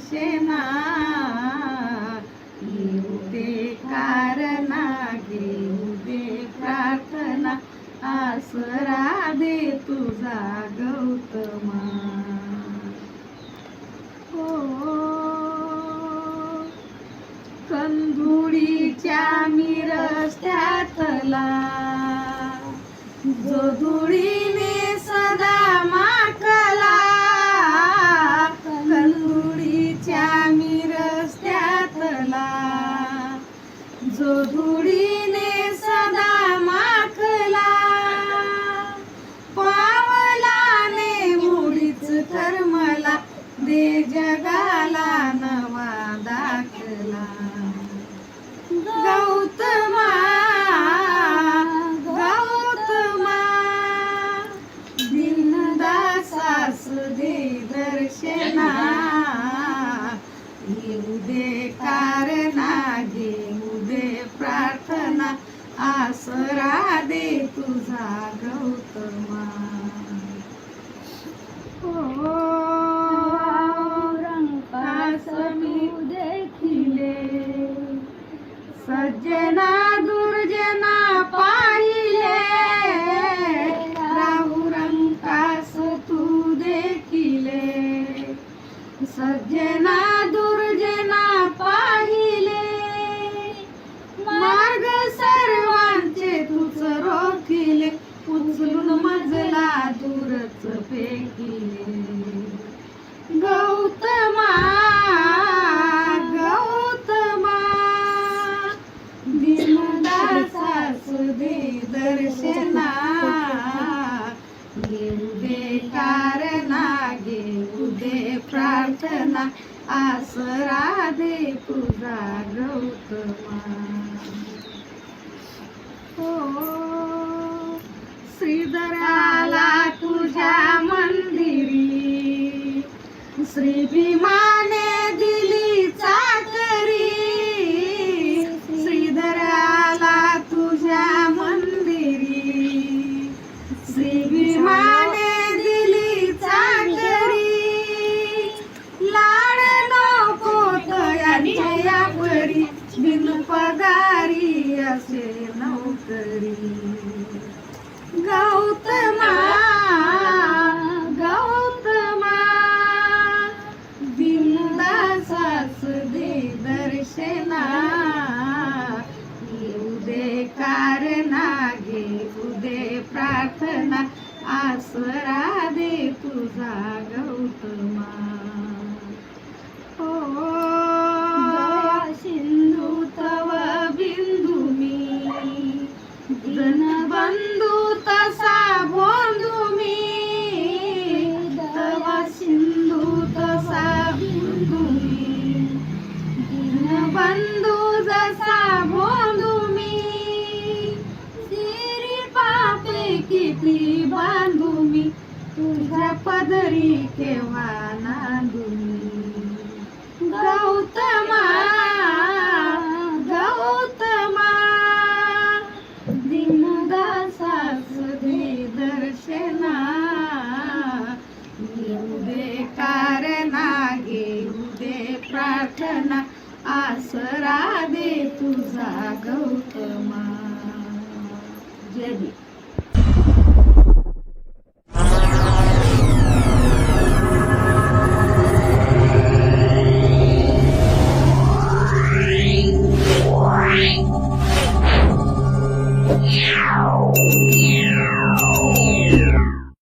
दर्शना येऊ दे कारणा घेऊ दे प्रार्थना आसरा दे तुझा गौतमा. हो कंधुळीच्या मी रस्त्यातला जो धुळीने रस्त्यातला जो आसरा दे तुझा गौतमा. हो. दर्शना घेऊ दे कारणा घेऊ दे प्रार्थना आसरा दे तुझा गौतमा. हो श्रीधराला तुझ्या मंदिरी श्री भीमा पगारी असे नौकरी. गौतमा गौतमा बिंदासास दे दर्शना. येऊ दे कारणा घेऊ दे प्रार्थना. आसरा दे तुझा गौतमा. ती किती बांधू मी तुझ्या पदरी केव्हा नांदू मी गौतमा गौतमा दिनदासास दे दर्शना दे कारणा घेऊ दे प्रार्थना आसरा दे तुझा गौतमा. जय